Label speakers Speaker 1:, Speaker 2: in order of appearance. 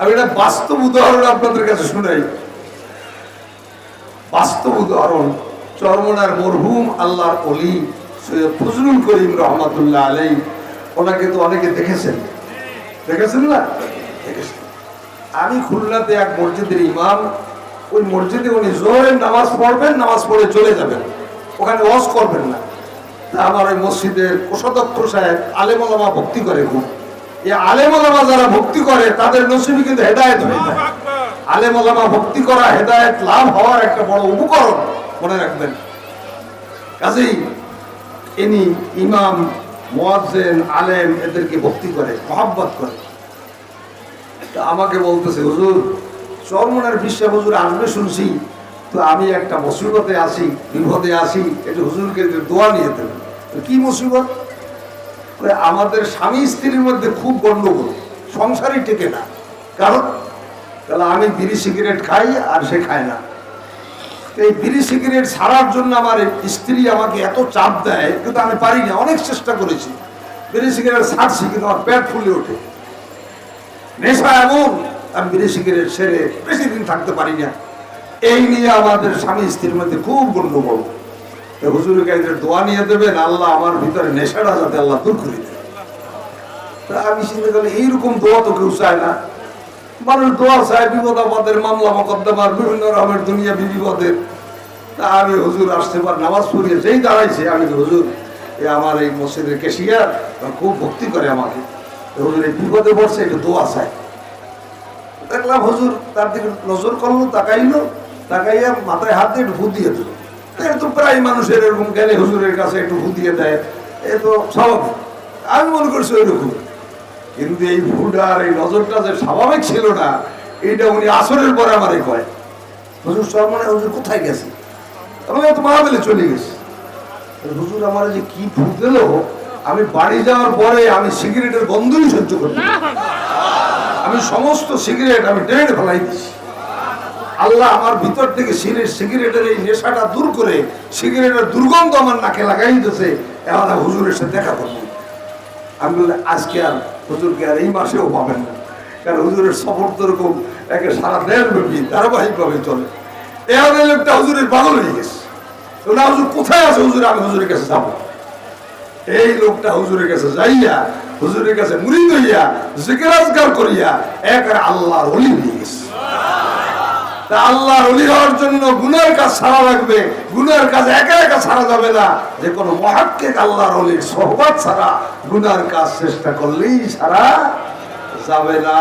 Speaker 1: আমি এটা বাস্তব উদাহরণ আপনাদের কাছে শুনাই। বাস্তব উদাহরণ, চরমনার মরহুম আল্লাহর অলি সৈয়দ ফজলুল করিম রহমাতুল্লাহ আলাই ওনাকে তো অনেকে দেখেছেন। দেখেছেন না? দেখেছেন। আমি খুলনাতে এক মসজিদের ইমাম, ওই মসজিদে উনি জোহরের নামাজ পড়বেন, নামাজ পড়ে চলে যাবেন। ওখানে ওয়াজ করবেন না। তা আমার ওই মসজিদের কোষাধ্যক্ষ সাহেব আলেমলামা ভক্তি করে খুব। এই আলেমলামা যারা ভক্তি করে, তাদের নসিবি কিন্তু হেদায়ত হয়ে যায়। আলেমলামা ভক্তি করা, হেদায়ত লাভ হওয়ার একটা বড় উপকরণ মনে রাখবেন। কাজেই ইনি ইমাম, মোয়াজ্জেন, আলেম এদেরকে ভক্তি করে, মহাব্বত করে। তা আমাকে বলতেছে, হুজুর, চরমনার বিশ্বা হুজুর আসবে শুনছি। তো আমি একটা মুসিবতে আসি বিপদে আসি একটু হুজুরকে দোয়া নিয়ে দেবেন। কি মুসিবত? আমাদের স্বামী স্ত্রীর মধ্যে খুব গন্ডগোল। সংসারই টেকে না। কারণ, তাহলে আমি বিড়ি সিগারেট খাই আর সে খায় না। এই বিড়ি সিগারেট ছাড়ার জন্য আমার স্ত্রী আমাকে এত চাপ দেয়, কিন্তু আমি পারি না। অনেক চেষ্টা করেছি। বিড়ি সিগারেট ছাড়ছি, কিন্তু আমার পেট ফুলে ওঠে। নেশা এমন, আমি বিড়ি সিগারেট সেরে বেশি দিন থাকতে পারি না। এই নিয়ে আমাদের স্বামী স্ত্রীর মধ্যে খুব গন্ডগোল। তো হুজুরের কাছে দোয়া নিয়ে দেবেন, আল্লাহ আমার ভিতরে নেশাটা যাতে আল্লাহ দূর করে দেবে তা আমি চিন্তা করলে এইরকম দোয়া তো কেউ চায় না। মানুষ দোয়া চায়, বিপদ আপদের মামলা মকদ্দমার, বিভিন্ন রকমের দুনিয়া বিপদের। তা আমি হুজুর আসতে পার, নামাজ পড়িয়ে যেই দাঁড়াইছে, আমি হুজুর, এ আমার এই মসজিদের কেশিয়ার খুব ভক্তি করে আমাকে। হুজুর, এই বিপদে পড়ছে একটু দোয়া চায়। দেখলাম হুজুর তার দিকে নজর করল, তাকাইলো, তাকাইয়া মাথায় হাত দিয়ে একটু ভূত দিয়ে দিল। তো প্রায় মানুষের এরকম গেলে হুজুরের কাছে একটু ভূত দিয়ে। এ তো স্বাভাবিক। আমি মনে করছি ওইরকম। কিন্তু এই ভুলটা আর এই নজরটা যে স্বাভাবিক ছিল না, এইটা উনি আসরের পরে আমারে কয়। হুজুর সব মানে হুজুর কোথায় গেছে? আমি তো মাহাবেলে চলে গেছি। হুজুর আমার যে কি ভূত দিল, আমি বাড়ি যাওয়ার পরে আমি সিগারেটের গন্ধই সহ্য করি আমি সমস্ত সিগারেট আমি টেনে ফেলাই দিছি আল্লাহ আমার ভিতর থেকে সিগারেট, সিগারেটের এই নেশাটা দূর করে সিগারেটের দুর্গন্ধ আমার নাকে লাগাই দিতেছে। এখন হুজুরের সাথে দেখা করব। আমি বললাম আজকে আর হুজুরকে আর এই মাসেও পাবেন না। কারণ হুজুরের সফর তো এরকম একে সারা দেড় ব্যাপী, ধারাবাহিকভাবে চলে। এখন লোকটা হুজুরের পাগল হয়ে গেছে। না, হুজুর কোথায় আছে? হুজুর, আমি হুজুরের কাছে যাব। এই লোকটা হুজুরের কাছে যাইয়া, হুজুরের কাছে মুড়ি হইয়া জিজ্ঞাসগার করিয়া, এক আল্লাহর অলি হয়ে গেছে। আল্লাহর অলি হওয়ার জন্য গুনার কাজ সারা লাগবে। গুনার কাজ একা একা সারা যাবে না। যে কোনো মহাক্কে আল্লাহর অলির সহবাদ ছাড়া গুনার কাজ চেষ্টা করলেই সারা যাবে না।